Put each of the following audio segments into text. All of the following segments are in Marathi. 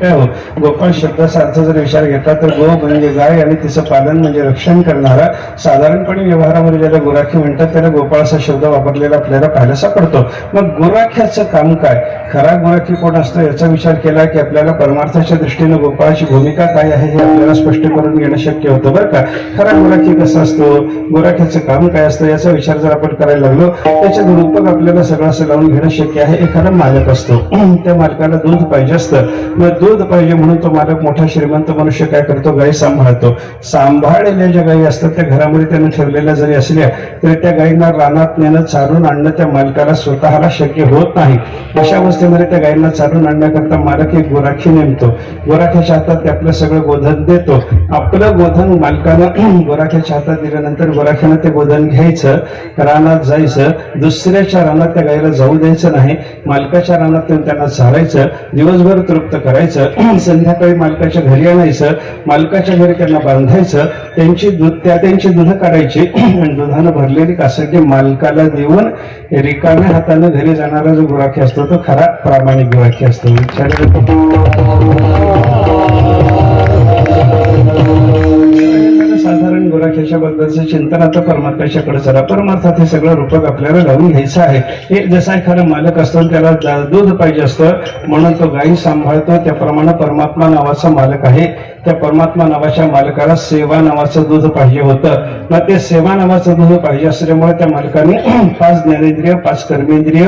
काय हो. गोपाळ शब्दासारखा जर विचार घेतला तर गो म्हणजे गाय आणि तिचं पालन म्हणजे रक्षण करणारा साधारणपणे व्यवहारामध्ये ज्याला गुराखी म्हणतात त्याला गोपाळ असा शब्द वापरलेला आपल्याला पाहायला सापडतो. मग गुराख्याचं काम काय? खरा गुराखी कोण असतो याचा विचार केला की आपल्याला परमार्थाच्या दृष्टीने गोपाळाची भूमिका काय आहे हे आपल्याला स्पष्ट करून घेणं शक्य होतं बरं का? खरा गुराखी कसा असतो? गुराख्याचं काम काय असतं याचा विचार जर आपण करायला लागलो त्याच्या रूपक आपल्याला सगळं असं लावून घेणं शक्य आहे एखादा मालक असतो. त्या मालकाला दूध पाहिजे असतं. मग दूध पाहिजे म्हणून तो मालक मोठा श्रीमंत मनुष्य काय करतो? गाई सांभाळतो. सांभाळलेल्या ज्या गायी असतात त्या घरामध्ये त्यानं ठेवलेल्या जरी असल्या तरी त्या गायींना रानात नेणं चालून आणणं त्या मालकाला स्वतःला शक्य होत नाही. अशा अवस्थेमध्ये त्या गायींना चालून आणण्याकरता मालक एक गोराखी नेमतो. गोराख्याच्या हातात ते आपलं सगळं गोधन देतो. आपलं गोधन मालकानं गोराख्याच्या हातात दिल्यानंतर गोराख्यानं ते गोधन घ्यायचं रानात जायचं. दुसऱ्याच्या रानात त्या गायीला जाऊ द्यायचं नाही. मालकाच्या रानात त्यांना चालायचं दिवसभर तृप्त करायचं. संध्याकाळी मालकाच्या घरी आणायचं मालकाच्या घरी त्यांना बांधायचं त्यांची दूध त्या त्यांची दूध काढायची. आणि दुधानं भरलेली कासटी मालकाला देऊन रिकाम्या हातानं घरी जाणारा जो गुराखी असतो तो खरा प्रामाणिक गुराखी असतो. साधारण गुराख्याच्या चिंतन आता परमात्म्याच्याकडे चला. परमार्थात हे सगळं रूपक आपल्याला लावून घ्यायचं आहे. हे जसा एखादा मालक असतो त्याला दूध पाहिजे असतं म्हणून तो गायी सांभाळतो. त्याप्रमाणे परमात्मा नावाचा मालक आहे. त्या परमात्मा नावाच्या मालकाला सेवा नावाचं दूध पाहिजे होतं. मग ते सेवा नावाचं दूध पाहिजे असल्यामुळे त्या मालकाने पाच ज्ञानेंद्रिय पाच कर्मेंद्रिय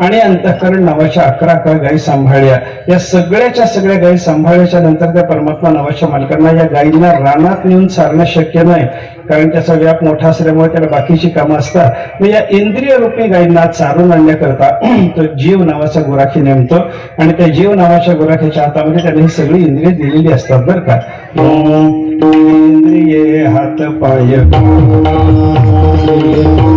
आणि अंतःकरण नावाच्या अकरा अकरा गायी सांभाळल्या. या सगळ्याच्या सगळ्या गायी सांभाळल्याच्या नंतर त्या परमात्मा नावाच्या मालकांना या गायींना रानात नेऊन सारणं शक्य नाही. कारण त्याचा व्याप मोठा असल्यामुळे त्याला बाकीची कामं असतात. मग या इंद्रिय रूपी गायींना चारून आणण्याकरता तो जीव नावाचा गुराखी नेमतो. आणि त्या जीव नावाच्या गुराखीच्या हातामध्ये त्याने ही सगळी इंद्रिय दिलेली असतात बरं का. इंद्रिये हात पाय.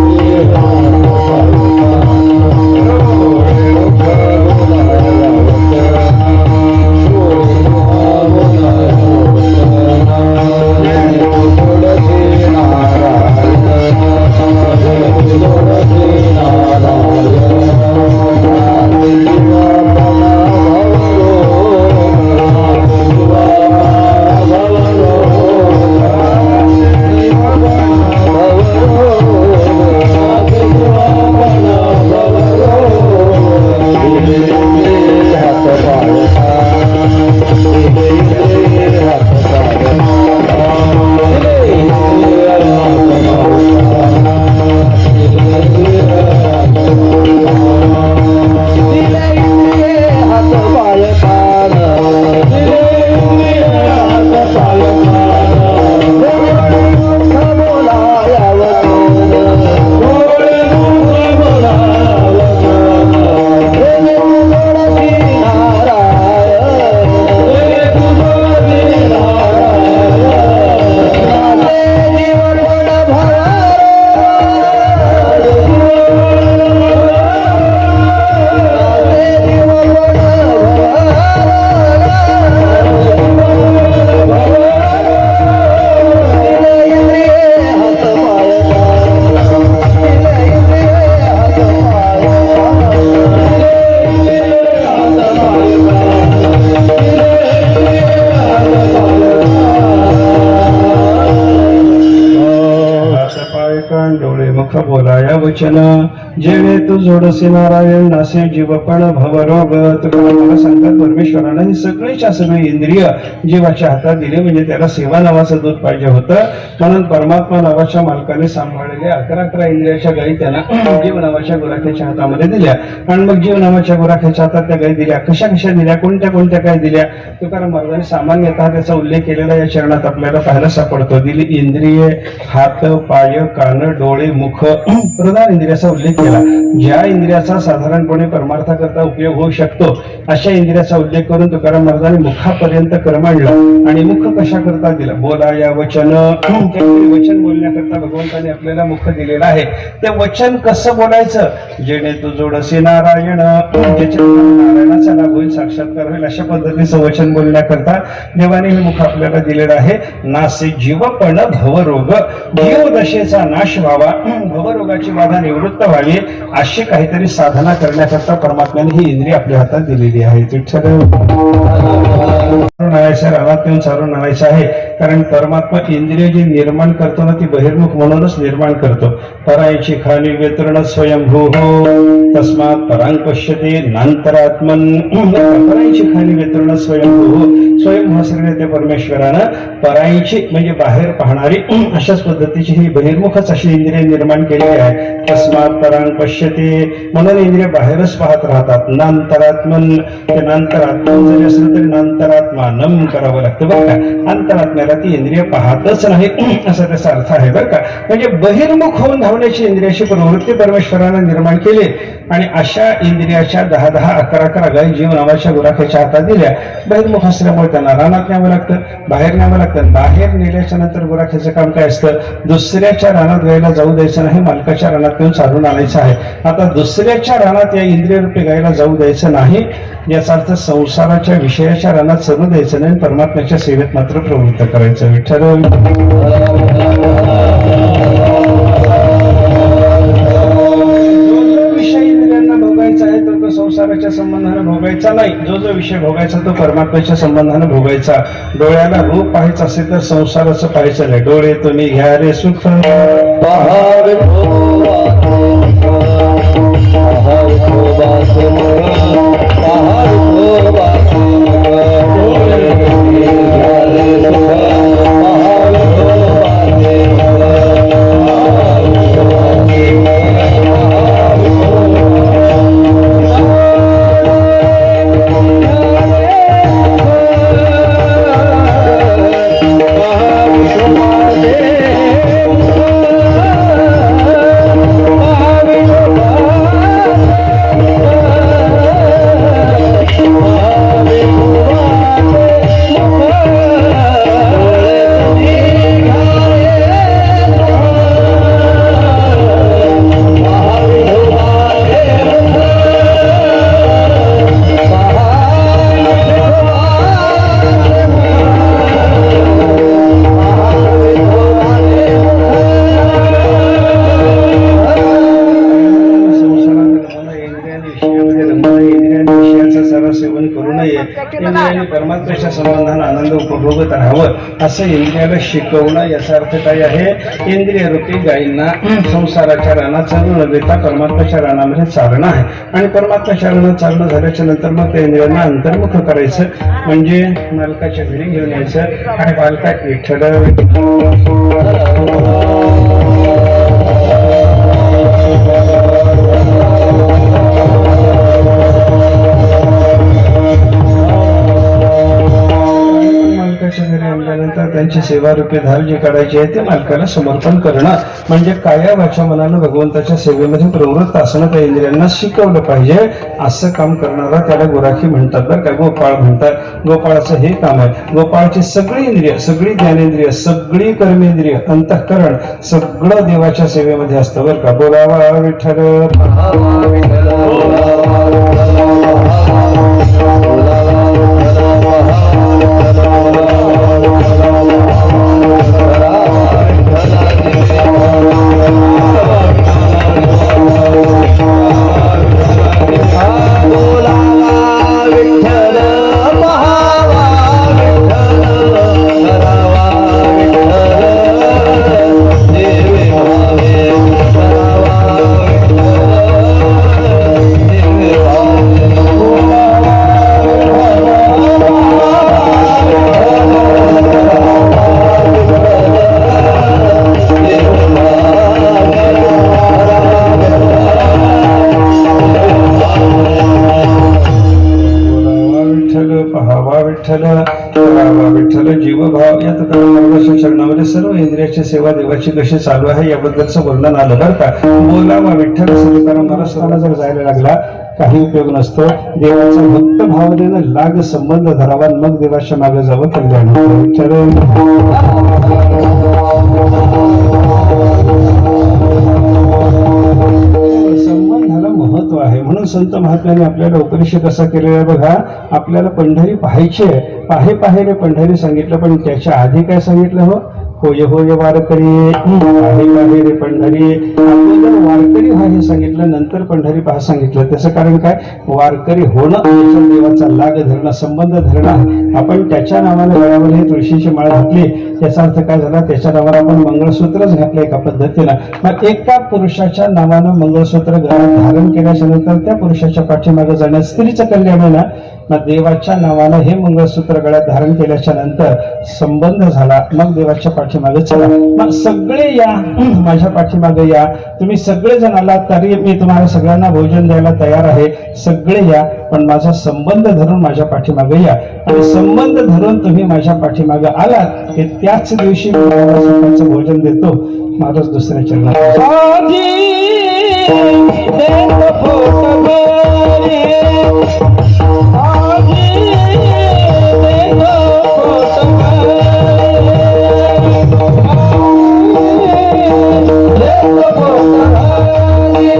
जोडसे नारायण नासे जीवपण भवरोग मला सांगतात परमेश्वरानं ही सगळीच्या सगळी इंद्रिय जीवाच्या हातात दिले म्हणजे त्याला सेवा नावाचं दूध पाहिजे होतं. म्हणून परमात्मा नावाच्या मालकाने सांभाळलेले अकरा अकरा इंद्रियाच्या गायी त्याला जीव नावाच्या गुराख्याच्या हातामध्ये दिल्या. आणि मग जीव नावाच्या गुराख्याच्या हातात त्या गायी दिल्या. कशा कशा दिल्या? कोणत्या कोणत्या काय दिल्या? तुकाराम महाराजांनी सामान्यतः त्याचा उल्लेख केलेला या चरणात आपल्याला पाहायला सापडतो. दिली इंद्रिये हात पाय कान डोळे मुख प्रधान इंद्रियाचा उल्लेख केला. ज्या इंद्रियाचा साधारणपणे परमार्थाकरता उपयोग होऊ शकतो अशा इंद्रियाचा उल्लेख करून तुकाराम महाराजांनी मुखापर्यंत कर्म आणलं. आणि मुख कशा करता दिलं? बोला या वचन. वचन बोलण्याकरता भगवंताने आपल्याला मुख दिलेलं आहे. ते वचन कसं बोलायचं? जेणे तू जोडसे नारायण. नारायणाचा लाभ होईल साक्षात्कार होईल अशा पद्धतीचं वचन बोलण्याकरता देवाने हे मुख आपल्याला दिलेलं आहे. नासे जीवपण भवरोग. जीव दशेचा नाश व्हावा. भवरोगाची बाधा निवृत्त व्हावी. अशी काहीतरी साधना करण्याकरता परमात्म्याने ही इंद्रिय आपल्या हातात दिलेली आहे. रानात चालून आणायचं आहे. कारण परमात्मा इंद्रिय जी निर्माण करतो ना ती बहिर्मुख म्हणूनच निर्माण करतो. परायची खाली वितरण स्वयंभू हो. तस्मात परांग पश्यते नांतरात्मन परायची खाली वितरण स्वयंभू हो. स्वयंभू श्रीने ते परमेश्वरानं परायची म्हणजे बाहेर पाहणारी अशाच पद्धतीची ही बहिर्मुखच अशी इंद्रिय निर्माण केलेली आहे. तस्मात परांग पश्यते. म्हणून इंद्रिय बाहेरच पाहत राहतात. नांतरात्मन ते नांतरात्मन जरी असलं तरी नांतरात्मा नम करावं लागतं बरं का? अंतरात्म्याला ती इंद्रिय पाहतच नाही असा त्याचा अर्थ आहे बरं का? म्हणजे बहिर्मुख होऊन धावण्याची इंद्रियाची प्रवृत्ती परमेश्वरानं निर्माण केली. आणि अशा इंद्रियाच्या दहा दहा अकरा अकरा गाई जीव नावाच्या गुराख्याच्या हातात दिल्या. बहिर्मुख असल्यामुळे त्यांना रानात न्यावं लागतं. बाहेर न्यावं लागतं. बाहेर नेल्याच्या नंतर गुराख्याचं काम काय असतं? दुसऱ्याच्या रानात गायला जाऊ द्यायचं नाही मालकाच्या रानात नेऊन चालून आणायचं आहे. आता दुसऱ्याच्या रानात या इंद्रियरूपी गायला जाऊ द्यायचं नाही याचा अर्थ संसाराच्या विषयाच्या रानात सरू द्यायचं नाही परमात्म्याच्या सेवेत मात्र प्रवृत्त करायचं. विठ्ठल. कशाच्या संबंधाने भोगायचा नाही. जो जो विषय भोगायचा तो परमात्म्याच्या संबंधाने भोगायचा. डोळ्याला रूप पाहायचं असेल तर संसाराचं पाहायचं नाही. डोळे तुम्ही घ्या रे सुख. पहार असं इंद्रियाला शिकवणं याचा अर्थ काय आहे? इंद्रिय रूपी गायींना संसाराच्या रानात चालू न देता परमात्म्याच्या रानामध्ये चालणं आहे. आणि परमात्म्याच्या रानात चालणं झाल्याच्यानंतर मग त्या इंद्रियांना अंतर्मुख करायचं. म्हणजे मालकाच्या घरी घेऊन यायचं. आणि मालका विठ्ठल त्यांची सेवा रूपी धाव जे काढायची आहे ते मालकाला समर्पण करणं. म्हणजे काया वाच्या मनानं भगवंताच्या सेवेमध्ये प्रवृत्त असणं त्या इंद्रियांना शिकवलं पाहिजे. असं काम करणारा त्याला गुराखी म्हणतात बरं का गोपाळ म्हणतात. गोपाळाचं हे काम आहे. गोपाळची सगळी इंद्रिय सगळी ज्ञानेंद्रिय सगळी कर्मेंद्रिय अंतःकरण सगळं देवाच्या सेवेमध्ये असतं बरं का. बोलावा विठ्ठल. सेवा कशी चालू आहे याबद्दलचं वर्णन आलं बरं का? बोलावा विठ्ठल असं मला जर जायला लागला काही उपयोग नसतो. देवाचा भक्त भावनेनं लाग संबंध धरावा मग देवाच्या मागे जावं कल्याण संबंधाला महत्त्व आहे. म्हणून संत महात्म्याने आपल्याला उपनिषद कसा केलेला आहे बघा? आपल्याला पंढरी पाहायची आहे. पाहे पाहे रे पंढरी सांगितलं पण त्याच्या आधी काय सांगितलं हो? होय होय वारकरी. रे पंढरी. अगोदर वारकरी व्हा हे सांगितलं नंतर पंढरी पहा सांगितलं त्याचं कारण काय? वारकरी होणं देवाचा लाग धरणं संबंध धरणं. आपण त्याच्या नावाने गळ्यावर हे तुळशीची माळ घातली याचा अर्थ काय झाला? त्याच्या नावावर आपण मंगळसूत्रच घातलं एका पद्धतीनं. मग एका पुरुषाच्या नावानं मंगळसूत्र गळ्यात धारण केल्याच्यानंतर त्या पुरुषाच्या पाठीमागे जाण्यास स्त्रीचं कल्याण आहे ना मग देवाच्या नावानं हे मंगळसूत्र गळ्यात धारण केल्याच्यानंतर संबंध झाला. मग देवाच्या पाठीमागे चला. मग सगळे या माझ्या पाठीमागे या. तुम्ही सगळे जण आलात तरी मी तुम्हाला सगळ्यांना भोजन द्यायला तयार आहे. सगळे या पण माझा संबंध धरून माझ्या पाठीमागे या. आणि संबंध धरून तुम्ही माझ्या पाठीमागे आलात की त्याच दिवशी भोजन देतो. महाराज दुसऱ्या चरणात भरे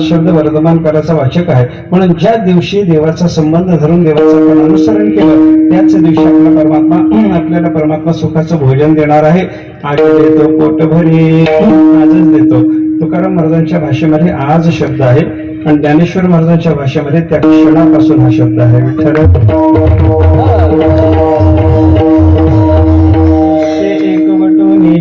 आजच शब्द वर्धमान करायचा वाचक आहे. म्हणून ज्या दिवशी देवाचा संबंध धरून देवाचं अनुसरण केलं त्याच दिवशी आपला परमात्मा आपल्याला परमात्मा सुखाचं भोजन देणार आहे. आज देतो पोटभरी. आजच देतो. तुकाराम महाराजांच्या भाषेमध्ये आज शब्द आहे. आणि ज्ञानेश्वर महाराजांच्या भाषेमध्ये त्या क्षणापासून हा शब्द आहे. विठ्ठल.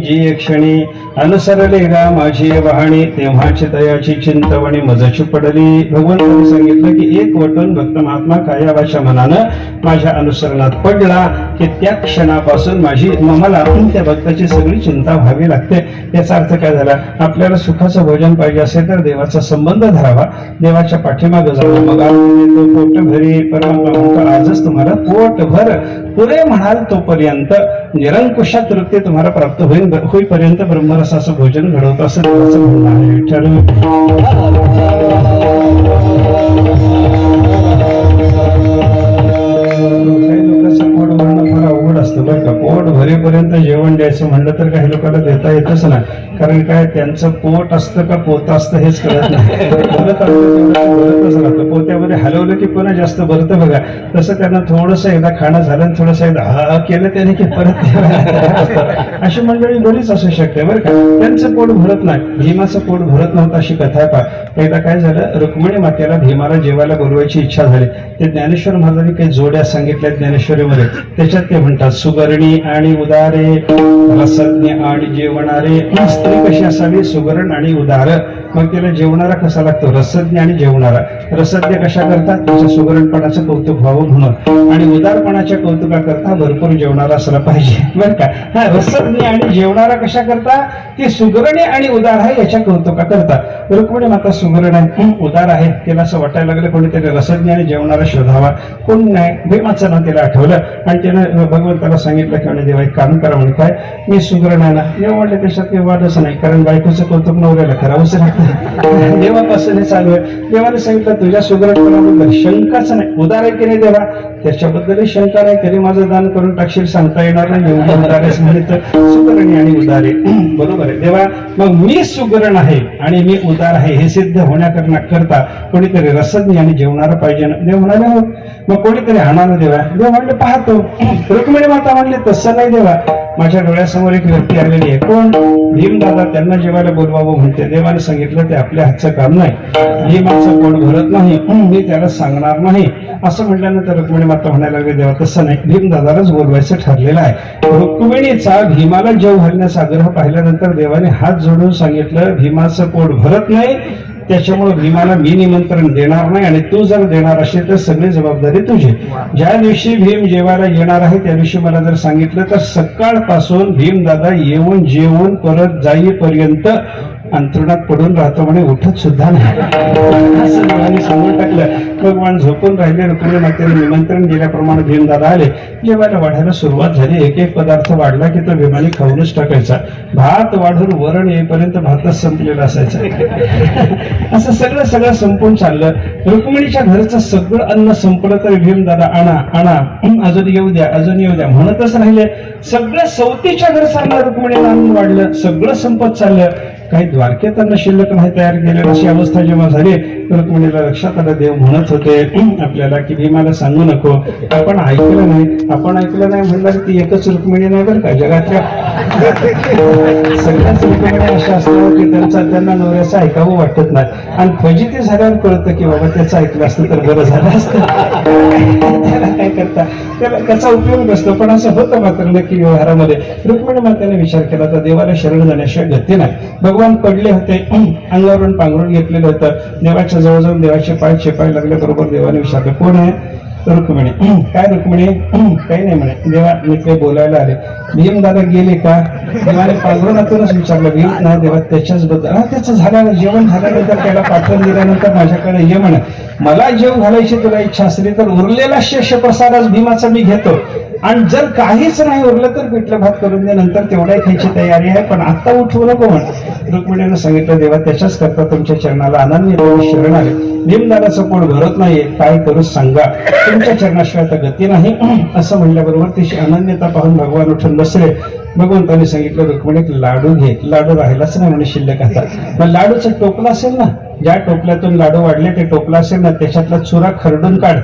ते क्षणी अनुसरले गा माझी वाहणी तेव्हाची दयाची चिंतवणी मजची पडली. भगवंतांनी सांगितलं की एक वटून भक्त महात्मा कायावाच्या मनानं माझ्या अनुसरणात पडला. की त्या क्षणापासून माझी मला त्या भक्ताची सगळी चिंता व्हावी लागते. याचा अर्थ काय झाला? आपल्याला सुखाचं भोजन पाहिजे असेल तर देवाचा संबंध धरावा. देवाच्या पाठीमागं जावा मग आज तो पोट भरी परमात्मा म्हणतो आजच तुम्हाला पोट भर पुरे म्हणाल तोपर्यंत निरंकुशात तृप्ती तुम्हाला प्राप्त होईल होईपर्यंत ब्रह्मरसाचं भोजन घडवत असं म्हणणं आहे. विठ्ठल फार अवघड असतं बरं का. पोट भरेपर्यंत जेवण द्यायचं म्हणलं तर काही लोकांना देता येतच नाही. कारण काय त्यांचं पोट असतं का पोत असतं हेच कळत नाही. राहतं पोत्यामध्ये हलवलं की पुन्हा जास्त भरतं बघा. तसं त्यांना थोडस एकदा खाणं झालं आणि थोडंसं एकदा हा केलं त्याने की परत अशी मंडळी बरीच असू शकते बरं का. त्यांचं पोट भरत नाही. भीमाचं पोट भरत नव्हतं अशी कथा आहे एकदा काय झालं रुक्मिणी मातेला भीमाला जेवायला बोलवायची इच्छा झाली. ते ज्ञानेश्वर महाराजांनी काही जोड्या सांगितल्या ज्ञानेश्वरीमध्ये. त्याच्यात ते म्हणतात सुगरणी आणि उदारे रसज्ञ आणि जेवणारे स्त्री कशी असावी? सुगरण आणि उदार. मग त्याला जेवणारा कसा लागतो? रसज्ञ आणि जेवणारा रसज्ञ कशा करता त्याच्या सुगरणपणाचं कौतुक व्हावं म्हणून. आणि उदारपणाच्या कौतुकाकरता भरपूर जेवणारा असला पाहिजे. बरं का? हा रसज्ञ आणि जेवणारा कशा करता? ती सुगरणी आणि उदार आहे याच्या कौतुका करता रुक्मिणी माता सुगरण आहे उदार आहे तिला असं वाटायला लागलं कोणीतरी रसज्ञ आणि जेवणारा शोधावा. कोण नाही? भीमाचं ना तिला आठवलं. आणि त्यानं भगवंताला सांगितलं की म्हणे देवा एक काम करा म्हणे. काय? मी सुगरण आहे ना देव त्याच्यात काही वाटच नाही. कारण बायकोचं कौतुक नवऱ्याला करावंच नाही. देवापासून हे चालू आहे. देवाने सांगितलं तुझ्या सुगरणपणाबद्दल शंकाच नाही. उदाहरण आहे की नाही देवा? त्याच्याबद्दलही शंका नाही. तरी माझं दान करून टाकशील सांगता येणार नाही. एवढं म्हणे तर सुगरणी आणि उदारे. बरोबर आहे. देवा मग मी सुगरण आहे आणि मी उदार आहे हे सिद्ध होण्याकरता करता कोणीतरी रसज्ञ आणि जेवणारा पाहिजे ना? देव म्हणाले हो. मग कोणीतरी हाणार देवा. देव म्हणले पाहतो. रुक्मिणी माता म्हणले तसं नाही देवा. माझ्या डोळ्यासमोर एक व्यक्ती आलेली आहे. कोण? भीमदादा. त्यांना जेवायला बोलवावं म्हणते. देवाने सांगितलं ते आपल्या हातचं काम नाही. भीमाचं पोट भरत नाही. मी त्याला सांगणार नाही. असं म्हटल्यानंतर रुक्मिणी माता म्हणायला लागले देवा तसं नाही. भीमदादालाच बोलवायचं ठरलेलं आहे. रुक्मिणीचा भीमाला जेव घालण्याचा आग्रह पाहिल्यानंतर देवाने हात जोडून सांगितलं भीमाचं पोट भरत नाही. त्याच्यामुळे भीमाला मी निमंत्रण देणार नाही आणि तू जर देणार असेल तर सगळी जबाबदारी तुझी. ज्या दिवशी भीम जेवायला येणार आहे त्या दिवशी मला जर सांगितलं तर सकाळपासून भीम दादा येऊन जेवून परत जाईपर्यंत अंतरुणात पडून राहतो म्हणे उठत सुद्धा नाही. असं सांगून टाकलं. भगवान झोपून राहिले रुक्मिणी मातेने निमंत्रण दिल्याप्रमाणे भीमदादा आले. जेवायला वाढायला सुरुवात झाली. एक एक पदार्थ वाढला की तो भीमाने खाऊनच टाकायचा. भात वाढून वरण येईपर्यंत भातच संपलेला असायचा. असं सगळं सगळं संपून चाललं. रुक्मिणीच्या घरचं सगळं अन्न संपलं तर भीमदादा आणा आणा अजून येऊ द्या अजून येऊ द्या म्हणतच राहिले. सगळं सवतीच्या घरचं अन्न रुक्मिणीला अन्न वाढलं. सगळं संपत चाललं. काही द्वारकेत अन्न शिल्लक नाही तयार केलं अशी अवस्था जेव्हा झाली रुक्मिणीला लक्षात आलं देव म्हणत होते आपल्याला की भीमाला सांगू नको. आपण ऐकलं नाही. आपण ऐकलं नाही म्हणलं की ती एकच रुक्मिणी नाही बरं का जगातल्या सगळ्याच रुक्मिणी अशा असतात की त्यांचा त्यांना नवऱ्याचं ऐकावं वाटत नाही. आणि फजिती झाल्यावर कळतं की बाबा त्याचं ऐकलं असतं तर बरं झालं असतं. त्याला काय करता? त्याला त्याचा उपयोग नसतो. पण असं होतं मात्र नक्की व्यवहारामध्ये. रुक्मिणी मातेने विचार केला तर देवाला शरण जाण्याशिवाय गती नाही. भगवान पडले होते. अंगावरून पांघरून घेतलेलं होतं. देवाच्या जवळ जाऊन देवाचे पाय चेपाय लागले बरोबर देवाने विचारलं कोण आहे? रुक्मिणी. काय रुक्मिणी? काही नाही म्हणे. देवा मी ते बोलायला आले. भीम दादा गेले का? देवाने पांघरुणातूनच विचारलं भीम ना देवा त्याच्याच बद्दल हा त्याचं झाल्यावर जेवण झाल्यानंतर त्याला पाठवून दिल्यानंतर माझ्याकडे ये म्हणे. मला जेव घालायची तुला इच्छा असली तर उरलेला शेष भीमाचा मी घेतो. आणि जर काहीच नाही उरलं तर पिठलं भात करून दे नंतर तेवढ्या खायची तयारी आहे पण आता उठवू नको म्हण. रुक्मिणीनं सांगितलं देवा त्याच्याच करता तुमच्या चरणाला आनंद शरण आले. निमदाराचं पोट भरत नाही काय करू सांगा. तुमच्या चरणाशिवाय तर गती नाही. असं म्हणल्याबरोबर तिची अनन्यता पाहून भगवान उठून बसले. भगवंताने सांगितलं रुक्मिणी लाडू घे लाडू राहिलाच नाही म्हणे शिल्लक आता. मग लाडूचं टोपलं असेल ना? ज्या टोपल्यातून लाडू वाढले ते टोपलं असेल ना? त्याच्यातला चुरा खरडून काढ.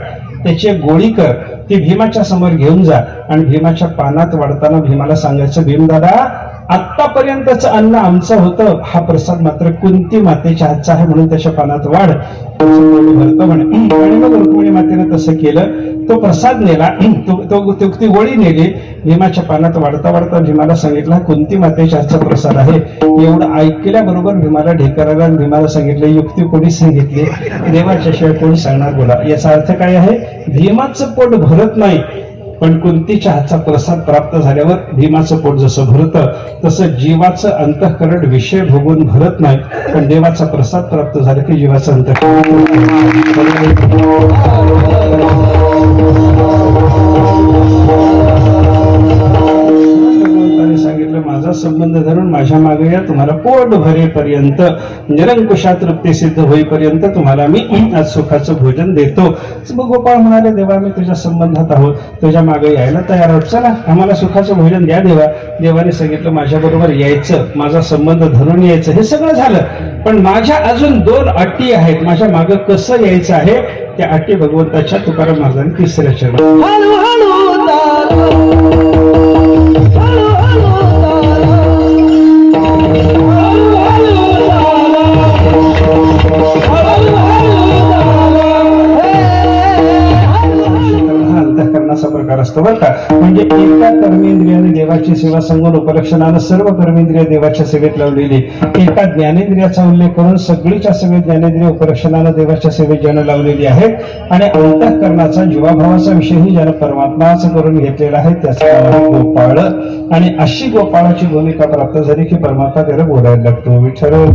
त्याची एक गोळी कर. ती भीमाच्या समोर घेऊन जा. आणि भीमाच्या पानात वाढताना भीमाला सांगायचं भीमदादा आतापर्यंतच अन्न आमचं होतं. हा प्रसाद मात्र कुंती मातेच्या हातचा आहे म्हणून त्याच्या पानात वाढ. भरतं म्हणे आणि मग रुक्मिणी मातेनं तसं केलं तो प्रसाद नेला तो तो- तो- ती गोळी नेली भीमाच्या पानात वाढता वाढता भीमाला सांगितला कोणती कुंती मातेच्या हातचा प्रसाद आहे एवढं ऐकल्याबरोबर भीमाला ढेकराला भीमाला सांगितलं युक्ती कोणी सांगितली देवाच्या शिवाय कोणी सांगणार बोला याचा अर्थ काय आहे भीमाचं पोट भरत नाही पण कोणती चहाचा प्रसाद प्राप्त झाल्यावर भीमाचं पोट जसं भरतं तसं जीवाचं अंतःकरण विषय भोगून भरत नाही. पण देवाचा प्रसाद प्राप्त झाला की जीवाचं अंतःकरण. सांगितलं माझा संबंध धरून माझ्या मागे या. तुम्हाला पोट भरेपर्यंत निरंकुशा तृप्ती सिद्ध होईपर्यंत तुम्हाला मी आज सुखाचं भोजन देतो. मग गोपाळ म्हणाले देवा मी तुझ्या संबंधात आहोत. तुझ्या मागे यायला तयार आहोत. चला आम्हाला सुखाचं भोजन द्या देवा. देवाने सांगितलं माझ्याबरोबर यायचं. माझा संबंध धरून यायचं. हे सगळं झालं. पण माझ्या अजून दोन अटी आहेत. माझ्या मागं कसं यायचं आहे त्या अटी भगवंताच्या तुकाराम महाराजांनी तिसऱ्या चरण असतो बरं का? म्हणजे एका कर्मेंद्रियाने देवाची सेवा सांगून उपलक्षणानं सर्व कर्मेंद्रिय देवाच्या सेवेत लावलेली एका ज्ञानेंद्रियाचा उल्लेख करून सगळीच्या सेवेत ज्ञानेंद्रिय उपलक्षणानं देवाच्या सेवेत ज्यानं लावलेली आहे आणि अंतःकरणाचा जीवाभावाचा विषयही ज्यानं परमात्माच करून घेतलेला आहे त्याचं नाव आहे गोपाळ. आणि अशी गोपाळाची भूमिका प्राप्त झाली की परमात्मा त्याला बोलायला लागतो. विठ्ठल.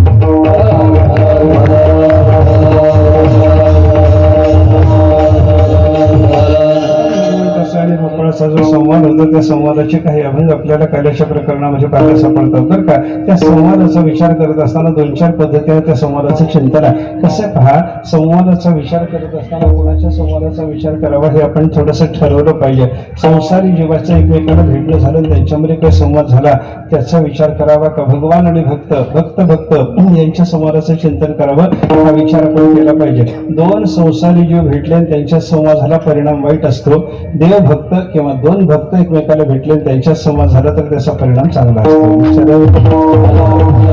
आणि गोपाळाचा जो संवाद होतो त्या संवादाचे काही अभंग आपल्याला काल्याच्या प्रकरणामध्ये पाहायला सापडतात बरं का. त्या संवादाचा विचार करत असताना दोन चार पद्धतीने त्या संवादाचं चिंतन आहे. कसं पहा संवादाचा विचार करत असताना कोणाच्या संवादाचा विचार करावा हे आपण थोडंसं ठरवलं पाहिजे. संसारी जीवाचं एकमेकांना भेटणं झालं त्यांच्यामध्ये काही संवाद झाला त्याचा विचार करावा का भगवान आणि भक्त? भक्त भक्त. यांच्या संवादाचं चिंतन करावं हा विचार आपण केला पाहिजे. दोन संसारी जीव भेटले त्यांच्या संवादाला परिणाम वाईट असतो. देव भक्त किंवा दोन भक्त एकमेकाला भेटले आणि त्यांच्या संवाद झाला तर त्याचा परिणाम चांगला असतो.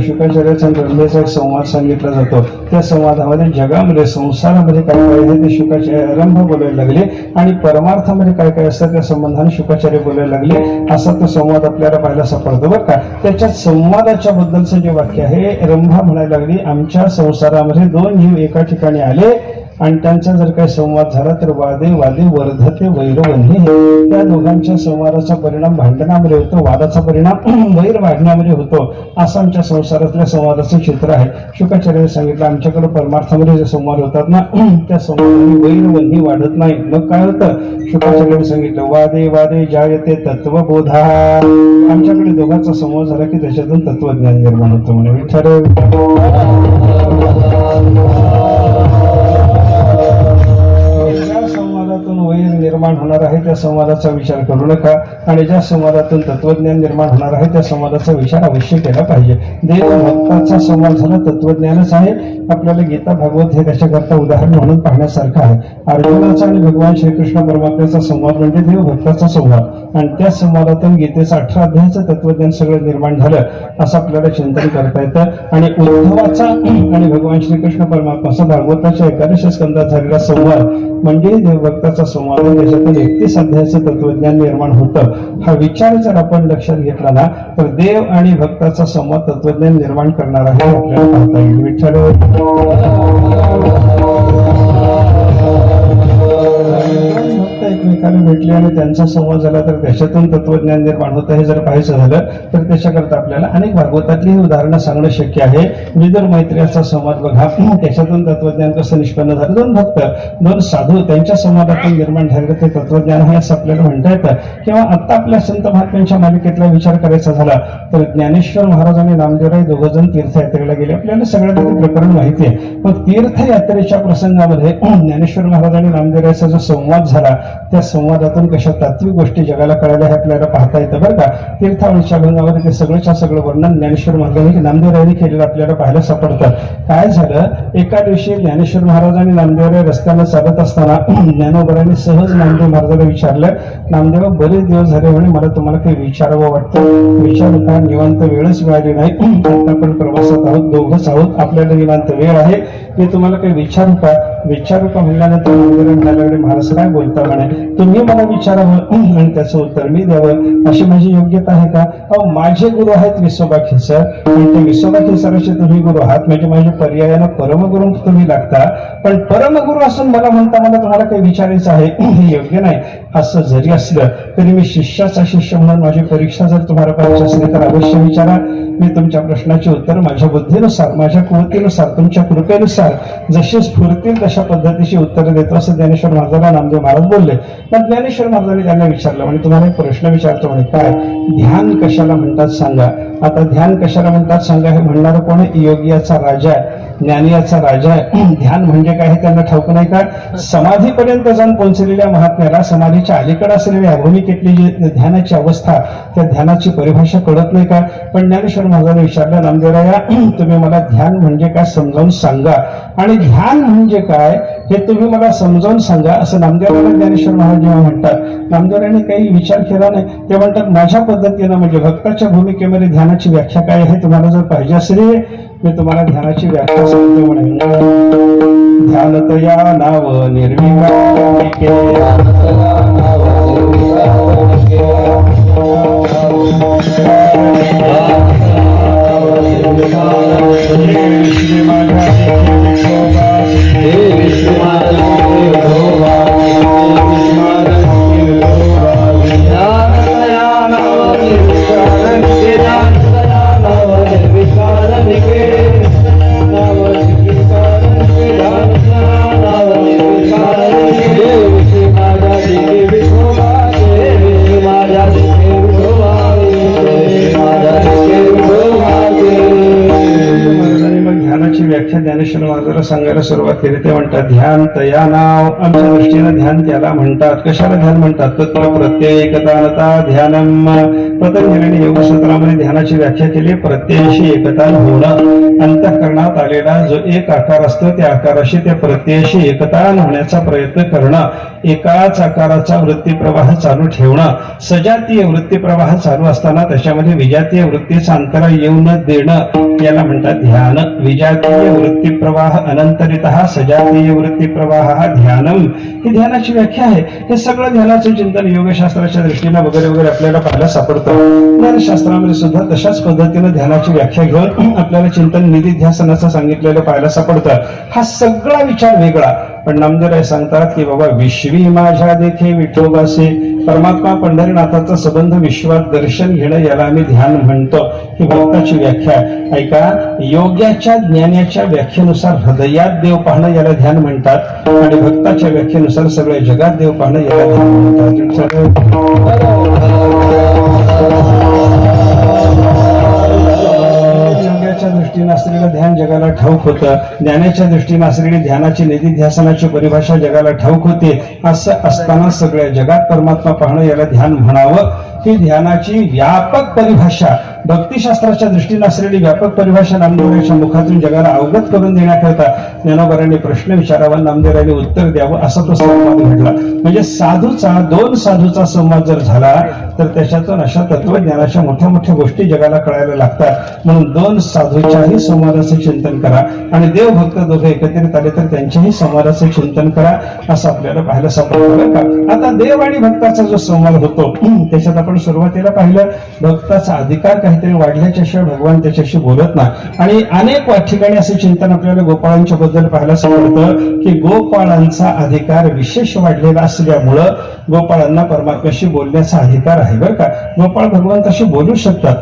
शुकाचार्याचा ग्रंथाचा एक संवाद सांगितला जातो. त्या संवादामध्ये जगामध्ये संसारामध्ये काय पाहिजे ते शुकाचार्य आरंभ बोलायला लागले आणि परमार्थामध्ये काय काय असतं त्या संबंधाने शुकाचार्य बोलायला लागले. असा तो संवाद आपल्याला पाहायला सापडतो बरं का. त्याच्यात संवादाच्या बद्दलचं जे वाक्य आहे रंभा म्हणायला लागली आमच्या संसारामध्ये दोन जीव एका ठिकाणी आले आणि त्यांचा जर काही संवाद झाला तर वादे वादे वर्धते वैरवन्ही त्या दोघांच्या संवादाचा परिणाम भांडणामध्ये होतो वादाचा परिणाम वैर वाढण्यामध्ये होतो. असं आमच्या संसारातल्या संवादाचं क्षेत्र आहे. शुकाचार्याने सांगितलं आमच्याकडे परमार्थामध्ये जे संवाद होतात ना त्या संवादाने वैरवन्ही वाढत नाही मग काय होतं? शुकाचार्याने सांगितलं वादे वादे जायते तत्वबोधा आमच्याकडे दोघांचा संवाद झाला की त्याच्यातून तत्वज्ञान निर्माण होतं म्हणे. विचार निर्माण होणार आहे त्या संवादाचा विचार करू नका. आणि ज्या संवादातून तत्वज्ञान निर्माण होणार आहे त्या संवादाचा विचार अवश्य केला पाहिजे. देव भक्ताचा संवाद झाला तत्वज्ञानच आहे. आपल्याला गीता भागवत हे त्याच्याकरता उदाहरण म्हणून पाहण्यासारखं आहे. अर्जुनाचा आणि भगवान श्रीकृष्ण परमात्म्याचा संवाद म्हणजे देव भक्ताचा संवाद. आणि त्या संवादातून गीतेचा अठरा अध्यायाचं तत्वज्ञान सगळं निर्माण झालं असं आपल्याला चिंतन करता येतं. आणि उद्धवाचा आणि भगवान श्रीकृष्ण परमात्माचा भागवताच्या एकादश स्कंदात झालेला संवाद म्हणजे देवभक्ताचा संवाद. आहे. त्याच्यातून एकतीस सध्याचं तत्वज्ञान निर्माण होतं हा विचार जर आपण लक्षात घेतला ना तर देव आणि भक्ताचा संवाद तत्वज्ञान निर्माण करणार आहे आपल्याला पाहता येईल विठ्ठल त्यांचा संवाद झाला तर त्याच्यातून तत्वज्ञान निर्माण होतं हे जर पाहायचं झालं तर त्याच्याकरता आपल्याला अनेक भागवतातली ही उदाहरणं सांगणं शक्य आहे. म्हणजे विदुर मैत्र्याचा संवाद बघा त्याच्यातून तत्वज्ञान कसं निष्पन्न झालं? दोन भक्त दोन साधू त्यांच्या संवादातून निर्माण झालेलं ते तत्वज्ञान आहे असं आपल्याला म्हणता येतं. किंवा आता आपल्या संत महात्म्यांच्या मालिकेतला विचार करायचा झाला तर ज्ञानेश्वर महाराज आणि नामदेवराय दोघ जण तीर्थयात्रेला गेले. आपल्याला सगळ्यांना ते प्रकरण माहिती आहे. मग तीर्थयात्रेच्या प्रसंगामध्ये ज्ञानेश्वर महाराज आणि नामदेवरायचा जो संवाद झाला त्या संवादातून कशात तात्विक गोष्टी जगाला कळाल्या हे आपल्याला पाहता येतं बरं का. तीर्थावळीच्या अभंगामध्ये ते सगळंच्या सगळं वर्णन ज्ञानेश्वर महाराजांनी नामदेवरायांनी केलेलं आपल्याला पाहायला सापडतं. काय झालं? एका दिवशी ज्ञानेश्वर महाराज आणि नामदेवराय रस्त्यानं चालत असताना ज्ञानोबरांनी सहज नामदेव महाराजाला विचारलं नामदेव बरेच दिवस झाले म्हणे मला तुम्हाला काही विचारावं वाटतं. विचारू का? निवांत वेळच मिळाली नाही. आता आपण प्रवासात आहोत दोघंच आहोत. आपल्याला निवांत वेळ आहे. मी तुम्हाला काही विचारू का? विचारू का म्हणल्यानंतर नामदेव महाराज काय बोलता म्हणे? तुम्ही मला विचारावं आणि त्याचं उत्तर मी द्यावं अशी माझी योग्यता आहे का? अहो माझे गुरु आहेत विसोबा खेसर. आणि ते विसोबा खिसराचे तुम्ही गुरु आहात. म्हणजे माझ्या पर्यायानं परमगुरु तुम्ही लागता. पण परमगुरु असून मला म्हणता मला तुम्हाला काही विचारायचं आहे. हे योग्य नाही. असं जरी असलं तरी मी शिष्याचा शिष्य म्हणून माझी परीक्षा जर तुम्हाला पाहिजे असली तर अवश्य विचारा. मी तुमच्या प्रश्नाची उत्तर माझ्या बुद्धीनुसार माझ्या कुवतीनुसार तुमच्या कृपेनुसार जशी स्फुरतील तशा पद्धतीची उत्तरं देतो असं ज्ञानेश्वर महाराजांना नामदेव महाराज बोलले. मग ज्ञानेश्वर महाराजांनी त्यांना विचारलं म्हणजे तुम्हाला एक प्रश्न विचारतो म्हणे काय? ध्यान कशाला म्हणतात सांगा? आता ध्यान कशाला म्हणतात सांगा हे म्हणणारं कोण? योगियाचा राजा आहे. ज्ञानियाचा राजा आहे. ध्यान म्हणजे काय हे त्यांना ठाऊक नाही का? समाधीपर्यंत जाऊन पोहोचलेल्या महात्म्याला समाधीच्या अलीकडे असलेल्या भूमिकेतली जी ध्यानाची अवस्था त्या ध्यानाची परिभाषा कळत नाही का? पण ज्ञानेश्वर महाराजांनी विचारलं नामदेवराया तुम्ही मला ध्यान म्हणजे काय समजावून सांगा. आणि ध्यान म्हणजे काय हे तुम्ही मला समजावून सांगा असं नामदेवाला ज्ञानेश्वर महाराज जेव्हा म्हणतात नामदेवरांनी काही विचार केला नाही ते म्हणतात माझ्या पद्धतीनं म्हणजे भक्ताच्या भूमिकेमध्ये ध्यानाची व्याख्या काय आहे? तुम्हाला जर पाहिजे असेल मी तुम्हाला ध्यानाची व्याख्या सांगतो म्हणे. ध्यानतया नाव निर्विकारिके फिरते ते म्हणतात ध्यान तया नाव. आमच्या दृष्टीनं ध्यान त्याला म्हणतात. कशाला ध्यान म्हणतात? तत्व प्रत्येकतानता ध्यानम. पतंजलीने योगसूत्रामध्ये ध्यानाची व्याख्या केली प्रत्ययशी एकता होणं. अंतःकरणात आलेला जो एक आकार असतो त्या आकाराशी त्या प्रत्ययशी एकता होण्याचा प्रयत्न करणं. एकाच आकाराचा वृत्ती प्रवाह चालू ठेवणं. सजातीय वृत्ती प्रवाह चालू असताना त्याच्यामध्ये विजातीय वृत्तीचा अंतरा येऊ न देणं याला म्हणतात ध्यान. विजातीय वृत्ती प्रवाह अनंतरित सजातीय वृत्ती प्रवाह हा ध्यानम. ही ध्यानाची व्याख्या आहे. हे सगळं ध्यानाचं चिंतन योगशास्त्राच्या दृष्टीनं वगैरे वगैरे आपल्याला पाहायला सापडतं. ज्ञानशास्त्रामध्ये सुद्धा तशाच पद्धतीनं ध्यानाची व्याख्या घेऊन आपल्याला चिंतन निधी ध्यासनाचं सांगितलेलं पाहायला सापडतं. हा सगळा विचार वेगळा. पण नामदेव सांगतात की बाबा विश्वी माझ्या देखे विठोबासे परमात्मा पंढरीनाथाचा संबंध विश्वात दर्शन घेणं याला आम्ही ध्यान म्हणतो. ही भक्ताची व्याख्या ऐका योग्याच्या ज्ञानाच्या व्याख्येनुसार हृदयात देव पाहणं याला ध्यान म्हणतात आणि भक्ताच्या व्याख्येनुसार सगळ्या जगात देव पाहणं याला ध्यान म्हणतात. दृष्टीने असलेलं ध्यान जगाला ठाऊक होतं. ज्ञानाच्या दृष्टीने असलेली ध्यानाची निधी ध्यासनाची परिभाषा जगाला ठाऊक होते. असं असताना सगळ्या जगात परमात्मा पाहणं याला ध्यान म्हणावं. ही ध्यानाची व्यापक परिभाषा भक्तिशास्त्राच्या दृष्टीने असलेली व्यापक परिभाषा नामदेवांच्या मुखातून जगाला अवगत करून देण्याकरता ज्ञानोबरांनी प्रश्न विचारावा नामदेवांनी उत्तर द्यावं असा तो संवाद घडला म्हणजे साधूचा दोन साधूचा संवाद जर झाला तर त्याच्यातून अशा तत्वज्ञानाच्या मोठ्या मोठ्या गोष्टी जगाला कळायला लागतात. म्हणून दोन साधूच्याही संवादाचे चिंतन करा आणि देवभक्त दोघे एकत्रित आले तर त्यांच्याही संवादाचं चिंतन करा असं आपल्याला पाहायला सापडलं का? आता देव आणि भक्ताचा जो संवाद होतो त्याच्यात आपण सुरुवातीला पाहिलं भक्ताचा अधिकार काहीतरी वाढल्याच्याशिवाय भगवान त्याच्याशी बोलत नाही. आणि अनेक ठिकाणी असे चिंतन आपल्याला गोपाळांच्या बद्दल पाहायला सापडतं की गोपाळांचा अधिकार विशेष वाढलेला असल्यामुळं गोपाळांना परमात्म्याशी बोलण्याचा अधिकार आहे बरं का. गोपाळ भगवंताशी बोलू शकतात.